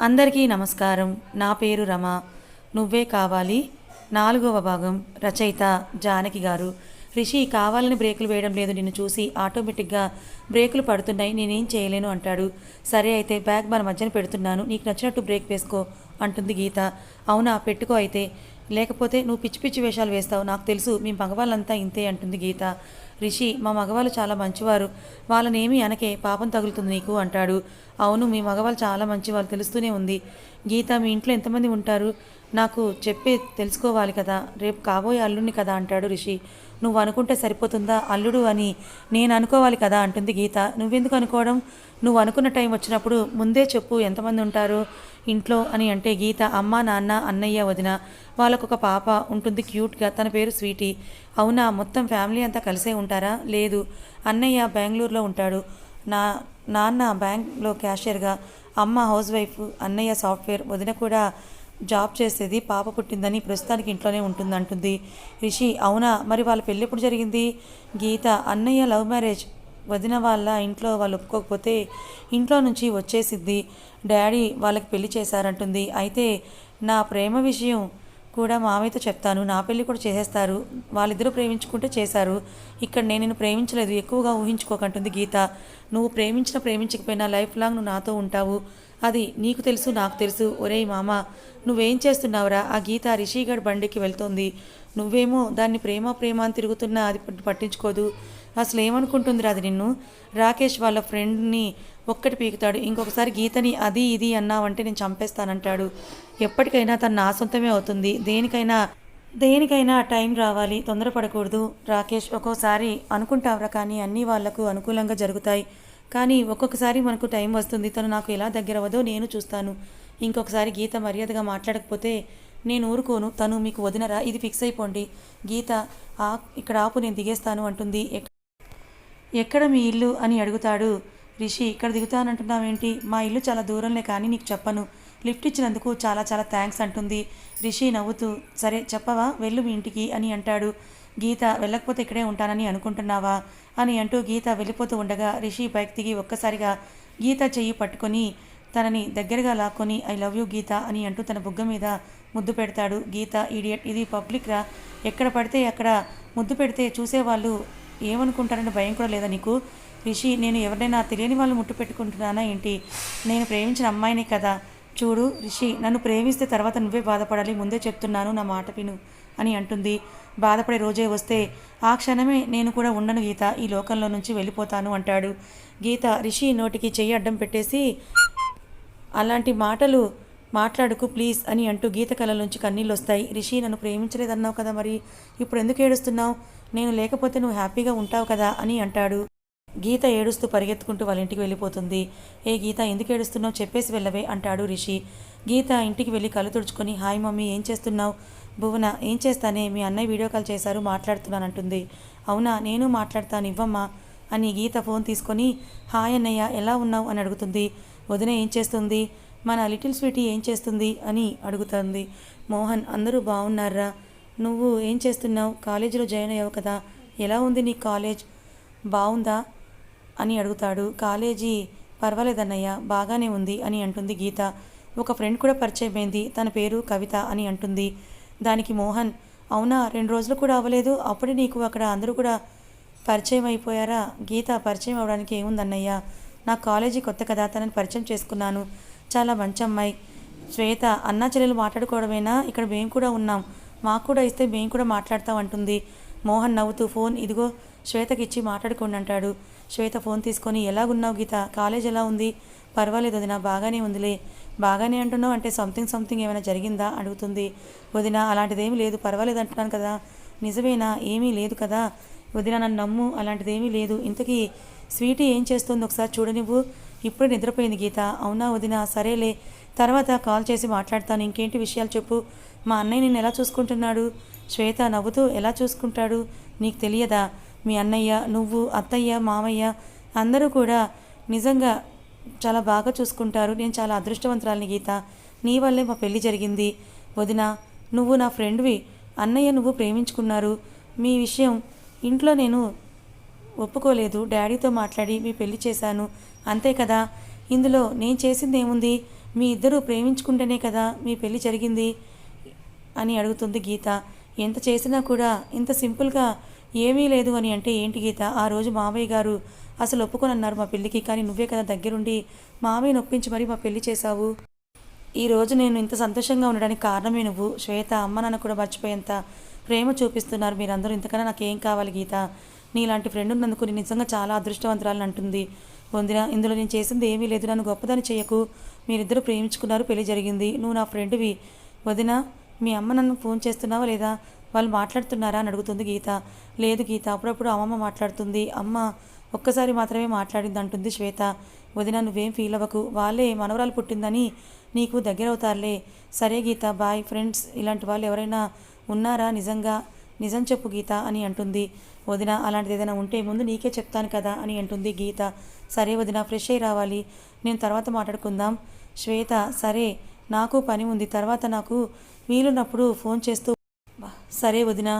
అందరికీ నమస్కారం. నా పేరు రమ. నువ్వే కావాలి. నాలుగవ భాగం రచయిత జానకి గారు. రిషి కావాలని బ్రేకులు వేయడం లేదు. నిన్ను చూసి ఆటోమేటిక్గా బ్రేకులు పడుతున్నాయి. నేనేం చేయలేను అంటాడు. సరే అయితే బ్యాగ్ మన మధ్యన పెడుతున్నాను. నీకు నచ్చినట్టు బ్రేక్ వేసుకో అంటుంది గీత. అవునా పెట్టుకో అయితే. లేకపోతే నువ్వు పిచ్చి పిచ్చి వేషాలు వేస్తావు. నాకు తెలుసు మీ మగవాళ్ళంతా ఇంతే అంటుంది గీత. రిషి మా మగవాళ్ళు చాలా మంచివారు. వాళ్ళనేమి అనకే పాపం తగులుతుంది నీకు అంటాడు. అవును మీ మగవాళ్ళు చాలా మంచివాళ్ళు తెలుస్తూనే ఉంది. గీత మీ ఇంట్లో ఎంతమంది ఉంటారు? నాకు చెప్పి తెలుసుకోవాలి కదా. రేపు కాబోయే అల్లుడిని కదా అంటాడు రిషి. నువ్వు అనుకుంటే సరిపోతుందా? అల్లుడు అని నేను అనుకోవాలి కదా అంటుంది గీత. నువ్వెందుకు అనుకోవడం? నువ్వు అనుకున్న టైం వచ్చినప్పుడు ముందే చెప్పు ఎంతమంది ఉంటారు ఇంట్లో అని అంటే గీత అమ్మ నాన్న అన్నయ్య వదిన. వాళ్ళకొక పాప ఉంటుంది క్యూట్గా. తన పేరు స్వీటీ. అవునా? మొత్తం ఫ్యామిలీ అంతా కలిసే ఉంటారా? లేదు. అన్నయ్య బెంగళూరులో ఉంటాడు. నా నాన్న బ్యాంక్లో క్యాషియర్గా. అమ్మ హౌస్ వైఫ్ అన్నయ్య సాఫ్ట్వేర్. వదిన కూడా జాబ్ చేసేది పాప పుట్టిందని ప్రస్తుతానికి ఇంట్లోనే ఉంటుందంటుంది. రిషి అవునా? మరి వాళ్ళ పెళ్ళి ఎప్పుడు జరిగింది? గీత అన్నయ్య లవ్ మ్యారేజ్ వదిన వాళ్ళ ఇంట్లో వాళ్ళు ఒప్పుకోకపోతే ఇంట్లో నుంచి వచ్చేసిద్ది. డాడీ వాళ్ళకి పెళ్ళి చేశారంటుంది. అయితే నా ప్రేమ విషయం కూడా మామయ్యతో చెప్తాను. నా పెళ్ళి కూడా చేసేస్తారు. వాళ్ళిద్దరూ ప్రేమించుకుంటే చేశారు. ఇక్కడ నేను నిన్ను ప్రేమించలేదు. ఎక్కువగా ఊహించుకోకంటుంది గీత. నువ్వు ప్రేమించినా ప్రేమించకపోయినా లైఫ్ లాంగ్ నువ్వు నాతో ఉంటావు. అది నీకు తెలుసు నాకు తెలుసు. ఒరేయ్ మామ నువ్వేం చేస్తున్నావురా? ఆ గీత రిషిగఢ్ బండికి వెళ్తోంది. నువ్వేమో దాన్ని ప్రేమ ప్రేమ అని తిరుగుతున్నా అది పట్టించుకోదు. అసలు ఏమనుకుంటుందిరా అది నిన్ను? రాకేష్ వాళ్ళ ఫ్రెండ్ని ఒక్కటి పీకుతాడు. ఇంకొకసారి గీతని అది ఇది అన్నావంటే నేను చంపేస్తానంటాడు. ఎప్పటికైనా తను నా సొంతమే అవుతుంది. దేనికైనా దేనికైనా టైం రావాలి. తొందరపడకూడదు. రాకేష్ ఒక్కోసారి అనుకుంటావురా కానీ అన్నీ వాళ్ళకు అనుకూలంగా జరుగుతాయి. కానీ ఒక్కొక్కసారి మనకు టైం వస్తుంది. తను నాకు ఎలా దగ్గర అవ్వదో నేను చూస్తాను. ఇంకొకసారి గీత మర్యాదగా మాట్లాడకపోతే నేను ఊరుకోను. తను మీకు వదినరా? ఇది ఫిక్స్ అయిపోండి. గీత ఆ ఇక్కడ ఆపు నేను దిగేస్తాను అంటుంది. ఎక్కడ మీ ఇల్లు అని అడుగుతాడు. రిషి ఇక్కడ దిగుతానంటున్నావేంటి? మా ఇల్లు చాలా దూరంలే కానీ నీకు చెప్పను. లిఫ్ట్ ఇచ్చినందుకు చాలా చాలా థ్యాంక్స్ అంటుంది. రిషి నవ్వుతూ సరే చెప్పవా? వెళ్ళు మీ ఇంటికి అని అంటాడు. గీత వెళ్ళకపోతే ఇక్కడే ఉంటానని అనుకుంటున్నావా? అని అంటూ గీత వెళ్ళిపోతూ ఉండగా రిషి బైక్ దిగి ఒక్కసారిగా గీత చెయ్యి పట్టుకొని తనని దగ్గరగా లాక్కొని ఐ లవ్ యూ గీత అని అంటూ తన బుగ్గ మీద ముద్దు పెడతాడు. గీత ఈడియట్ ఇది పబ్లిక్ రా ఎక్కడ పడితే అక్కడ ముద్దు పెడితే చూసేవాళ్ళు ఏమనుకుంటారని భయం కూడా లేదా నీకు? రిషి నేను ఎవరినైనా తెలియని వాళ్ళు ముట్టు పెట్టుకుంటున్నానా ఏంటి? నేను ప్రేమించిన అమ్మాయినే కదా. చూడు రిషి నన్ను ప్రేమిస్తే తర్వాత నువ్వే బాధపడాలి ముందే చెప్తున్నాను నా మాట విను అని అంటుంది. బాధపడే రోజే వస్తే ఆ క్షణమే నేను కూడా ఉండను గీత ఈ లోకంలో నుంచి వెళ్ళిపోతాను అంటాడు. గీత రిషి నోటికి చెయ్యి అడ్డం పెట్టేసి అలాంటి మాటలు మాట్లాడుకు ప్లీజ్ అని అంటూ గీత కళ్ళలోంచి కన్నీళ్ళు వస్తాయి రిషి నన్ను ప్రేమించలేదన్నావు కదా మరి? ఇప్పుడు ఎందుకు ఏడుస్తున్నావు? నేను లేకపోతే నువ్వు హ్యాపీగా ఉంటావు కదా అని అంటాడు. గీత ఏడుస్తూ పరిగెత్తుకుంటూ వాళ్ళ ఇంటికి వెళ్ళిపోతుంది. ఏ గీత ఎందుకు ఏడుస్తున్నావు? చెప్పేసి వెళ్ళవే అంటాడు రిషి. గీత ఇంటికి వెళ్ళి కళ్ళు తుడుచుకొని హాయ్ మమ్మీ ఏం చేస్తున్నావు? భువన ఏం చేస్తానే? మీ అన్నయ్య వీడియో కాల్ చేశారు మాట్లాడుతున్నానంటుంది. అవునా? నేను మాట్లాడతాను ఇవ్వమ్మా. అని గీత ఫోన్ తీసుకొని హాయ్ అన్నయ్య ఎలా ఉన్నావు? అని అడుగుతుంది. వదిన ఏం చేస్తుంది? మన లిటిల్ స్వీటీ ఏం చేస్తుంది అని అడుగుతుంది. మోహన్ అందరూ బాగున్నారా నువ్వు ఏం చేస్తున్నావు? కాలేజీలో జాయిన్ అయ్యావు కదా? ఎలా ఉంది నీ కాలేజ్? బాగుందా అని అడుగుతాడు. కాలేజీ పర్వాలేదన్నయ్య బాగానే ఉంది అని అంటుంది గీత. ఒక ఫ్రెండ్ కూడా పరిచయమైంది. తన పేరు కవిత అని అంటుంది. దానికి మోహన్ అవునా? రెండు రోజులు కూడా అవ్వలేదు. అప్పుడే నీకు అక్కడ అందరూ కూడా పరిచయం అయిపోయారా గీత పరిచయం అవడానికి ఏముందన్నయ్య? నా కాలేజీ కొత్త కదా తనని పరిచయం చేసుకున్నాను. చాలా మంచి అమ్మాయి శ్వేత అన్నా చెల్లెలు మాట్లాడుకోవడమేనా? ఇక్కడ మేము కూడా ఉన్నాం. మాకు కూడా ఇస్తే మేము కూడా మాట్లాడతాం అంటుంది. మోహన్ నవ్వుతూ ఫోన్ ఇదిగో శ్వేతకి ఇచ్చి మాట్లాడుకోండి అంటాడు. శ్వేత ఫోన్ తీసుకొని ఎలాగున్నావు గీత? కాలేజ్ ఎలా ఉంది? పర్వాలేదు వదిన బాగానే ఉందిలే. బాగానే అంటున్నావు అంటే సంథింగ్ సంథింగ్ ఏమైనా జరిగిందా? అడుగుతుంది. వదిన అలాంటిదేమీ లేదు. పర్వాలేదు అంటున్నాను కదా. నిజమేనా? ఏమీ లేదు కదా. వదిన నన్ను నమ్ము అలాంటిదేమీ లేదు. ఇంతకీ స్వీటీ ఏం చేస్తుంది? ఒకసారి చూడనివ్వు ఇప్పుడే నిద్రపోయింది గీత. అవునా వదినా? సరేలే. తర్వాత కాల్ చేసి మాట్లాడతాను. ఇంకేంటి విషయాలు చెప్పు. మా అన్నయ్య నిన్ను ఎలా చూసుకుంటున్నాడు? శ్వేత నవ్వుతూ ఎలా చూసుకుంటాడు? నీకు తెలియదా? మీ అన్నయ్య నువ్వు అత్తయ్య మామయ్య అందరూ కూడా నిజంగా చాలా బాగా చూసుకుంటారు. నేను చాలా అదృష్టవంతురాలిని గీత. నీ వల్లే మా పెళ్ళి జరిగింది. వదిన నువ్వు నా ఫ్రెండ్వి. అన్నయ్య నువ్వు ప్రేమించుకున్నారు. మీ విషయం ఇంట్లో నేను ఒప్పుకోలేదు. డాడీతో మాట్లాడి మీ పెళ్ళి చేశాను. అంతే కదా? ఇందులో నేను చేసింది ఏముంది మీ ఇద్దరూ ప్రేమించుకుంటేనే కదా మీ పెళ్ళి జరిగింది? అని అడుగుతుంది గీత. ఎంత చేసినా కూడా ఇంత సింపుల్గా ఏమీ లేదు అని అంటే ఏంటి గీత? ఆ రోజు మామయ్య గారు అసలు ఒప్పుకొని అన్నారు మా పెళ్ళికి కానీ నువ్వే కదా దగ్గరుండి మామయ్యని ఒప్పించి మరీ మా పెళ్ళి చేశావు. ఈ రోజు నేను ఇంత సంతోషంగా ఉండడానికి కారణమే నువ్వు. శ్వేత అమ్మ నాన్న కూడా మర్చిపోయేంత ప్రేమ చూపిస్తున్నారు మీరందరూ. ఇంతకన్నా నాకేం కావాలి గీత? నీలాంటి ఫ్రెండ్ ఉన్నందుకు నేను నిజంగా చాలా అదృష్టవంతురాలని అంటుంది. పొందిన ఇందులో నేను చేసింది ఏమీ లేదు. నన్ను గొప్పదని చేయకు. మీరిద్దరు ప్రేమించుకున్నారు. పెళ్ళి జరిగింది. నువ్వు నా ఫ్రెండ్వి. వదిన మీ అమ్మ నన్ను ఫోన్ చేస్తున్నావా లేదా? వాళ్ళు మాట్లాడుతున్నారా? అని అడుగుతుంది గీత. లేదు గీత అప్పుడప్పుడు అమ్మమ్మ మాట్లాడుతుంది. అమ్మ ఒక్కసారి మాత్రమే మాట్లాడింది అంటుంది శ్వేత. వదిన నువ్వేం ఫీల్ అవ్వకు. వాళ్ళే మనవరాలు పుట్టిందని నీకు దగ్గర అవుతారులే సరే గీత బాయ్ ఫ్రెండ్స్ ఇలాంటి వాళ్ళు ఎవరైనా ఉన్నారా? నిజంగా? నిజం చెప్పు గీత అని అంటుంది. వదిన అలాంటిది ఏదైనా ఉంటే ముందు నీకే చెప్తాను కదా అని అంటుంది గీత. సరే వదిన ఫ్రెష్ అయి రావాలి. నేను తర్వాత మాట్లాడుకుందాం. శ్వేత సరే నాకు పని ఉంది. తర్వాత నాకు వీలున్నప్పుడు ఫోన్ చేస్తూ సరే వదిన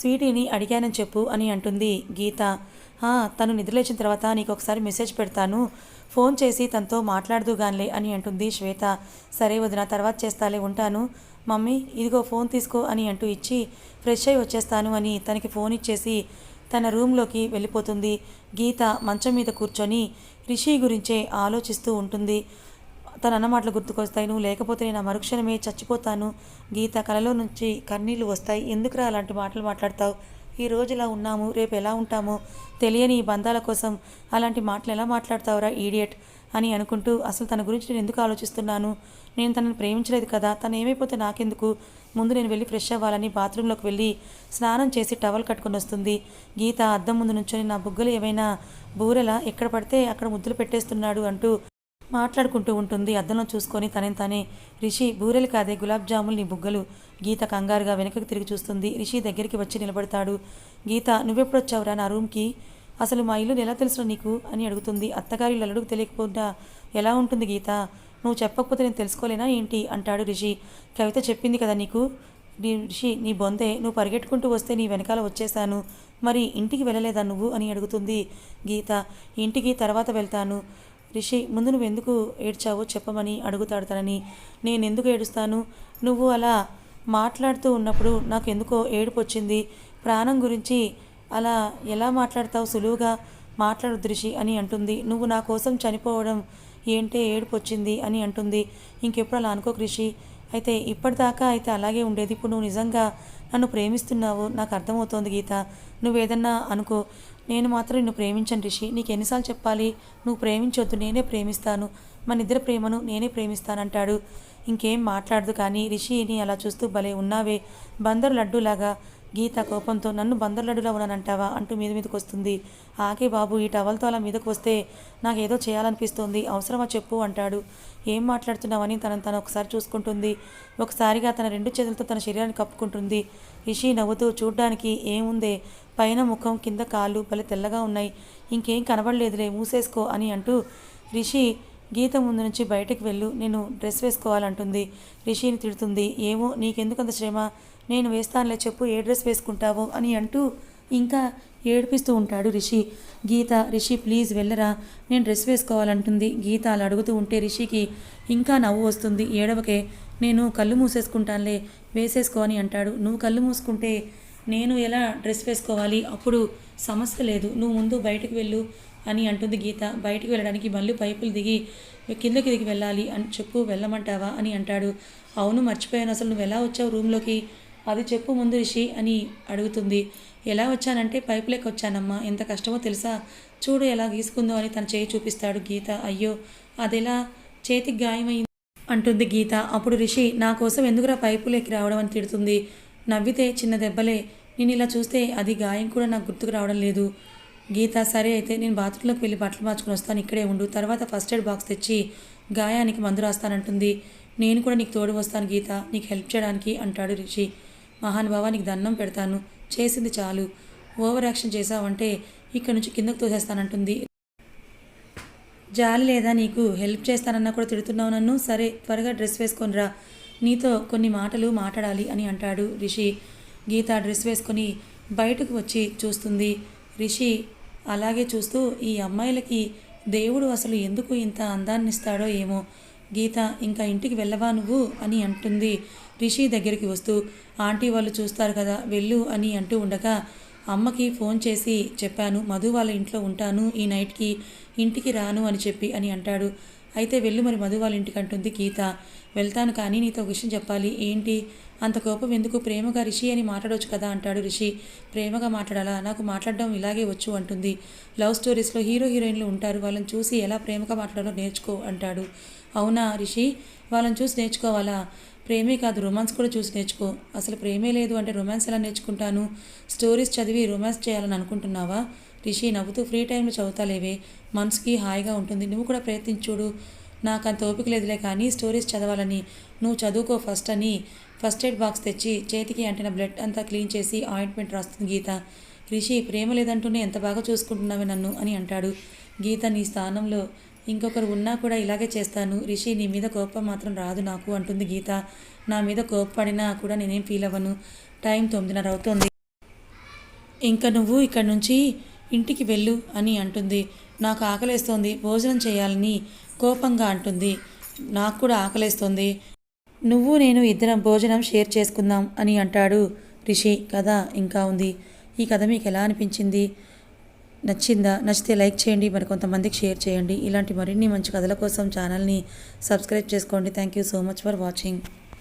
స్వీటీని అడిగానని చెప్పు అని అంటుంది గీత. తను నిద్రలేచిన తర్వాత నీకు ఒకసారి మెసేజ్ పెడతాను. ఫోన్ చేసి తనతో మాట్లాడదు గానిలే అని అంటుంది శ్వేత. సరే వదిన తర్వాత చేస్తాలే ఉంటాను. మమ్మీ ఇదిగో ఫోన్ తీసుకో అని అంటూ ఇచ్చి ఫ్రెష్ అయి వచ్చేస్తాను అని తనకి ఫోన్ ఇచ్చేసి తన రూంలోకి వెళ్ళిపోతుంది. గీత మంచం మీద కూర్చొని రిషి గురించే ఆలోచిస్తూ ఉంటుంది. తన అన్నమాటలు గుర్తుకొస్తాయి. నువ్వు లేకపోతే నేను ఆ మరుక్షణమే చచ్చిపోతాను. గీత కలలో నుంచి కన్నీళ్ళు వస్తాయి. ఎందుకురా అలాంటి మాటలు మాట్లాడతావు? ఈ రోజు ఇలా ఉన్నాము. రేపు ఎలా ఉంటామో? తెలియని ఈ బంధాల కోసం అలాంటి మాటలు ఎలా మాట్లాడతావురా ఈడియట్ అని అనుకుంటూ అసలు తన గురించి నేను ఎందుకు ఆలోచిస్తున్నాను? నేను తనని ప్రేమించలేదు కదా. తను ఏమైపోతే నాకెందుకు? ముందు నేను వెళ్ళి ఫ్రెష్ అవ్వాలని బాత్రూంలోకి వెళ్ళి స్నానం చేసి టవల్ కట్టుకొని వస్తుంది. గీత అద్దం ముందు నుంచొని నా బుగ్గలు ఏమైనా బూరెలా ఎక్కడ పడితే అక్కడ ముద్దులు పెట్టేస్తున్నాడు అంటూ మాట్లాడుకుంటూ ఉంటుంది. అద్దంలో చూసుకొని తనే తానే రిషి బూరెలు కాదే గులాబ్ జాములు నీ బుగ్గలు? గీత కంగారుగా వెనకకి తిరిగి చూస్తుంది. రిషి దగ్గరికి వచ్చి నిలబడతాడు. గీత నువ్వెప్పుడొచ్చావురా నా రూమ్కి? అసలు మా ఇల్లు ఎలా తెలుసు నీకు? అని అడుగుతుంది. అత్తగారి ఇల్లు అల్లుడికి తెలియకపోతే ఎలా ఉంటుంది గీత? నువ్వు చెప్పకపోతే నేను తెలుసుకోలేనా? ఏంటి? అంటాడు రిషి. కవిత చెప్పింది కదా నీకు? నీ రిషి నీ బొందే నువ్వు పరిగెట్టుకుంటూ వస్తే నీ వెనకాల వచ్చేసాను. మరి ఇంటికి వెళ్ళలేదా నువ్వు? అని అడుగుతుంది గీత. ఇంటికి తర్వాత వెళ్తాను. రిషి ముందు నువ్వు ఎందుకు ఏడ్చావో చెప్పమని అడుగుతాడు తనని. నేను ఎందుకు ఏడుస్తాను? నువ్వు అలా మాట్లాడుతూ ఉన్నప్పుడు నాకు ఎందుకో ఏడుపు వచ్చింది. ప్రాణం గురించి అలా ఎలా మాట్లాడతావు సులువుగా? మాట్లాడు రిషి అని అంటుంది. నువ్వు నా కోసం చనిపోవడం ఏంటే ఏడుపు వచ్చింది అని అంటుంది. ఇంకెప్పుడు అలా అనుకో రిషి అయితే ఇప్పటిదాకా అయితే అలాగే ఉండేది. ఇప్పుడు నువ్వు నిజంగా నన్ను ప్రేమిస్తున్నావు. నాకు అర్థమవుతోంది గీత. నువ్వేదన్నా అనుకో. నేను మాత్రం నిన్ను ప్రేమించను రిషి. నీకు ఎన్నిసార్లు చెప్పాలి? నువ్వు ప్రేమించొద్దు. నేనే ప్రేమిస్తాను. మన ఇద్దరి ప్రేమను నేనే ప్రేమిస్తానంటాడు. ఇంకేం మాట్లాడదు కానీ రిషిని అలా చూస్తూ భలే ఉన్నావే. బందరు లడ్డూలాగా గీత కోపంతో నన్ను బందర్లడులో ఉన్నానంటావా అంటూ మీద మీదకి వస్తుంది ఆకే బాబు ఈ టవల్తో అలా మీదకు వస్తే నాకేదో చేయాలనిపిస్తోంది. అవసరమా చెప్పు అంటాడు. ఏం మాట్లాడుతున్నావని తనను తను ఒకసారి చూసుకుంటుంది. ఒకసారిగా తన రెండు చేతులతో తన శరీరాన్ని కప్పుకుంటుంది. రిషి నవ్వుతూ చూడ్డానికి ఏముందే? పైన ముఖం కింద కాళ్ళు భలే తెల్లగా ఉన్నాయి. ఇంకేం కనబడలేదులే మూసేసుకో అని అంటూ రిషి గీత ముందు నుంచి బయటకు వెళ్ళు. నేను డ్రెస్ వేసుకోవాలంటుంది. రిషిని తిడుతుంది. ఏమో నీకెందుకు అంత శ్రమ? నేను వేస్తానులే చెప్పు ఏ డ్రెస్ వేసుకుంటావు అని అంటూ ఇంకా ఏడిపిస్తూ ఉంటాడు రిషి. గీత రిషి ప్లీజ్ వెళ్ళరా నేను డ్రెస్ వేసుకోవాలంటుంది. గీత అలా అడుగుతూ ఉంటే రిషికి ఇంకా నవ్వు వస్తుంది. ఏడవకే నేను కళ్ళు మూసేసుకుంటానులే వేసేసుకో అని అంటాడు. నువ్వు కళ్ళు మూసుకుంటే నేను ఎలా డ్రెస్ వేసుకోవాలి? అప్పుడు సమస్య లేదు. నువ్వు ముందు బయటకు వెళ్ళు అని అంటుంది గీత. బయటికి వెళ్ళడానికి మళ్ళీ పైపులు దిగి కిందకి దిగి వెళ్ళాలి. అని చెప్పు వెళ్ళమంటావా అని అంటాడు. అవును మర్చిపోయాను. అసలు నువ్వు ఎలా వచ్చావు రూమ్లోకి? అది చెప్పు ముందు రిషి అని అడుగుతుంది. ఎలా వచ్చానంటే పైపులోకి వచ్చానమ్మా. ఎంత కష్టమో తెలుసా? చూడు ఎలా గీసుకుందో అని తన చేయి చూపిస్తాడు గీత. అయ్యో అదెలా? చేతికి గాయమైంది అంటుంది గీత. అప్పుడు రిషి నా కోసం ఎందుకురా పైపులోకి రావడం అని తిడుతుంది. నవ్వితే చిన్న దెబ్బలే నేను ఇలా చూస్తే అది గాయం కూడా నాకు గుర్తుకు రావడం లేదు. గీత సరే అయితే నేను బాత్రూంలోకి వెళ్ళి బట్టలు మార్చుకుని వస్తాను. ఇక్కడే ఉండు. తర్వాత ఫస్ట్ ఎయిడ్ బాక్స్ తెచ్చి గాయానికి మందు రాస్తానంటుంది. నేను కూడా నీకు తోడు వస్తాను గీత. నీకు హెల్ప్ చేయడానికి అంటాడు రిషి. మహానుభావానికి దండం పెడతాను. చేసింది చాలు. ఓవర్ యాక్షన్ చేసావంటే ఇక్కడ నుంచి కిందకు తోసేస్తానంటుంది. జాలి లేదా నీకు హెల్ప్ చేస్తానన్నా కూడా తిడుతున్నావు నన్ను? సరే త్వరగా డ్రెస్ వేసుకొని రా. నీతో కొన్ని మాటలు మాట్లాడాలి అని అంటాడు రిషి. గీత డ్రెస్ వేసుకొని బయటకు వచ్చి చూస్తుంది. రిషి అలాగే చూస్తూ ఈ అమ్మాయిలకి దేవుడు అసలు ఎందుకు ఇంత అందాన్ని ఇస్తాడో ఏమో. గీత ఇంకా ఇంటికి వెళ్ళవా నువ్వు? అని అంటుంది. రిషి దగ్గరికి వస్తూ ఆంటీ వాళ్ళు చూస్తారు కదా వెళ్ళు అని అంటూ ఉండగా అమ్మకి ఫోన్ చేసి చెప్పాను మధు వాళ్ళ ఇంట్లో ఉంటాను ఈ నైట్కి ఇంటికి రాను అని చెప్పి అని అంటాడు. అయితే వెళ్ళు మరి మధు వాళ్ళ ఇంటికి అంటుంది గీత. వెళ్తాను కానీ నీతో ఒక విషయం చెప్పాలి. ఏంటి? అంత కోపం ఎందుకు? ప్రేమగా రిషి అని మాట్లాడవచ్చు కదా అంటాడు రిషి. ప్రేమగా మాట్లాడాలా? నాకు మాట్లాడడం ఇలాగే వచ్చు అంటుంది. లవ్ స్టోరీస్లో హీరో హీరోయిన్లు ఉంటారు. వాళ్ళని చూసి ఎలా ప్రేమగా మాట్లాడాలో నేర్చుకో అంటాడు. అవునా రిషి? వాళ్ళని చూసి నేర్చుకోవాలా? ప్రేమే కాదు రొమాన్స్ కూడా చూసి నేర్చుకో. అసలు ప్రేమే లేదు అంటే రొమాన్స్ ఎలా నేర్చుకుంటాను? స్టోరీస్ చదివి రొమాన్స్ చేయాలని అనుకుంటున్నావా? రిషి నవ్వుతూ ఫ్రీ టైంలో చదువుతాలేవే మనసుకి హాయిగా ఉంటుంది. నువ్వు కూడా ప్రయత్నించుడు నాకు అంత ఓపిక లేదులే కానీ స్టోరీస్ చదవాలని నువ్వు చదువుకో ఫస్ట్ అని ఫస్ట్ ఎయిడ్ బాక్స్ తెచ్చి చేతికి అంటిన బ్లడ్ అంతా క్లీన్ చేసి ఆయింట్మెంట్ రాస్తుంది గీత. రిషి ప్రేమ లేదంటూనే ఎంత బాగా చూసుకుంటున్నావే నన్ను అని అంటాడు. గీత నీ స్థానంలో ఇంకొకరు ఉన్నా కూడా ఇలాగే చేస్తాను. రిషి నీ మీద కోపం మాత్రం రాదు నాకు అంటుంది గీత. నా మీద కోపపడినా కూడా నేనేం ఫీల్ అవ్వను. టైం తొమ్మిదిన్నర అవుతోంది. ఇంకా నువ్వు ఇక్కడ నుంచి ఇంటికి వెళ్ళు అని అంటుంది. నాకు ఆకలేస్తోంది భోజనం చేయాలని కోపంగా అంటుంది. నాకు కూడా ఆకలేస్తోంది. నువ్వు నేను ఇద్దరం భోజనం షేర్ చేసుకుందాం అని అంటాడు రిషి. కథ ఇంకా ఉంది. ఈ కథ మీకు ఎలా అనిపించింది? నచ్చిందా? నచ్చితే లైక్ చేయండి. మరి కొంతమందికి షేర్ చేయండి. ఇలాంటి మరిన్ని మంచి కథల కోసం ఛానల్ని సబ్స్క్రైబ్ చేసుకోండి. Thank you so much for watching.